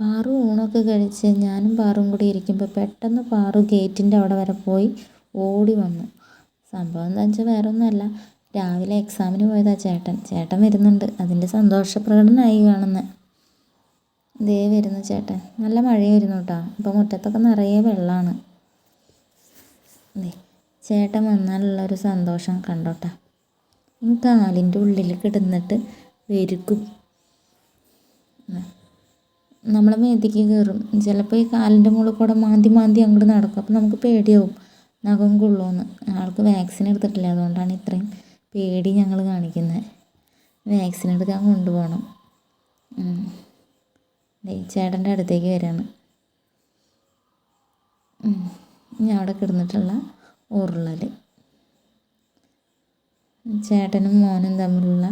പാറു ഊണൊക്കെ കഴിച്ച് ഞാനും പാറും കൂടി ഇരിക്കുമ്പോൾ പെട്ടെന്ന് പാറു ഗേറ്റിന്റെ അവിടെ വരെ പോയി ഓടി വന്നു. സംഭവം എന്താ വെച്ചാൽ വേറെ ഒന്നുമല്ല രാവിലെ എക്സാമിന് പോയതാ ചേട്ടൻ. ചേട്ടൻ വരുന്നുണ്ട്. അതിന്റെ സന്തോഷ പ്രകടനമായി കാണുന്നത് ദേ വരുന്നു ചേട്ടൻ. നല്ല മഴയായിരുന്നു കേട്ടോ ഇപ്പോൾ മുറ്റത്തൊക്കെ നിറയെ വെള്ളമാണ് ദേ ചേട്ടൻ വന്നാലുള്ളൊരു സന്തോഷം കണ്ടോട്ടാ. കാലിന്റെ ഉള്ളിൽ കിടന്നിട്ട് വെരുക്കും. നമ്മളെ മേത്തേക്ക് കയറും. ചിലപ്പോൾ ഈ കാലിന്റെ മുകളിൽ കൂടെ മാന്തി മാന്തി അങ്ങോട്ട് നടക്കും. അപ്പോൾ നമുക്ക് പേടിയാവും. നഖം കൊള്ളുമെന്ന് ആൾക്ക് വാക്സിൻ എടുത്തിട്ടില്ല. അതുകൊണ്ടാണ് ഇത്രയും പേടി ഞങ്ങൾ കാണിക്കുന്നത് വാക്സിൻ എടുക്കാൻ കൊണ്ടുപോകണം. ചേട്ടന്റെ അടുത്തേക്ക് വരാണ്. ഞാൻ അവിടെ കിടന്നിട്ടുള്ള ഉരുളൽ ചേട്ടനും മോനും തമ്മിലുള്ള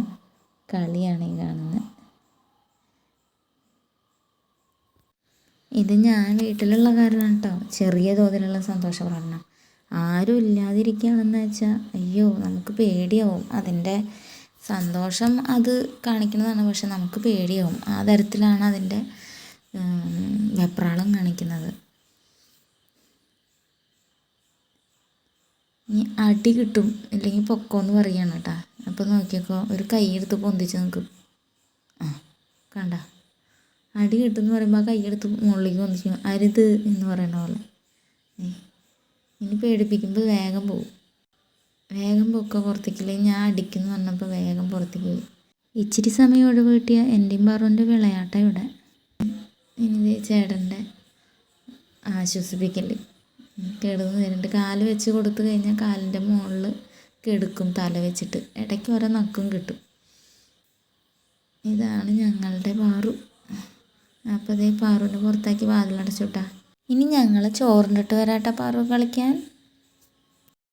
കളിയാണ് ഈ കാണുന്നത് ഇത് ഞാൻ വീട്ടിലുള്ള കാരണമാണ് കേട്ടോ ചെറിയ തോതിലുള്ള സന്തോഷ പ്രകടനം ആരും ഇല്ലാതിരിക്കുകയാണെന്ന് വെച്ചാൽ അയ്യോ നമുക്ക് പേടിയാവും. അതിന്റെ സന്തോഷം അത് കാണിക്കുന്നതാണ് പക്ഷെ നമുക്ക് പേടിയാവും. ആ തരത്തിലാണ് അതിന്റെ വെപ്രാളം കാണിക്കുന്നത്. ഇനി അടി കിട്ടും ഇല്ലെങ്കിൽ പൊക്കോന്ന് പറയാണ് കേട്ടോ. അപ്പോൾ നോക്കിയപ്പോൾ ഒരു കൈ എടുത്ത് പൊന്തിച്ച് നിൽക്കും ആ കണ്ട. അടി കിട്ടുമെന്ന് പറയുമ്പോൾ കൈയെടുത്ത് മുകളിലേക്ക് വന്നിരിക്കും അരുത് എന്ന് പറയണ പോലെ. ഇനി പേടിപ്പിക്കുമ്പോൾ വേഗം പോകും വേഗം പൊക്ക പുറത്തേക്കില്ലേ ഞാൻ അടിക്കുന്നു പറഞ്ഞപ്പോൾ വേഗം പുറത്തേക്ക് പോയി. ഇച്ചിരി സമയം ഒഴിവ് കിട്ടിയ എന്റെയും പാറുവിന്റെ വിളയാട്ട ഇവിടെ. ഇനി ചേട്ടന്റെ ആശ്വസിപ്പിക്കൽ കിടന്ന് തരുന്നുണ്ട് കാൽ വെച്ച് കൊടുത്തു കഴിഞ്ഞാൽ കാലിന്റെ മുകളിൽ കെടുക്കും തല വെച്ചിട്ട്. ഇടയ്ക്ക് ഓരോ നക്കും കിട്ടും. ഇതാണ് ഞങ്ങളുടെ പാറു. അപ്പോൾ ഇതേ പാറുവിനെ പുറത്താക്കി വാതിലടച്ചുട്ടാ ഇനി ഞങ്ങൾ ചോറിന്റെ ഇട്ട് വരാട്ടാ പാറു. കളിക്കാൻ?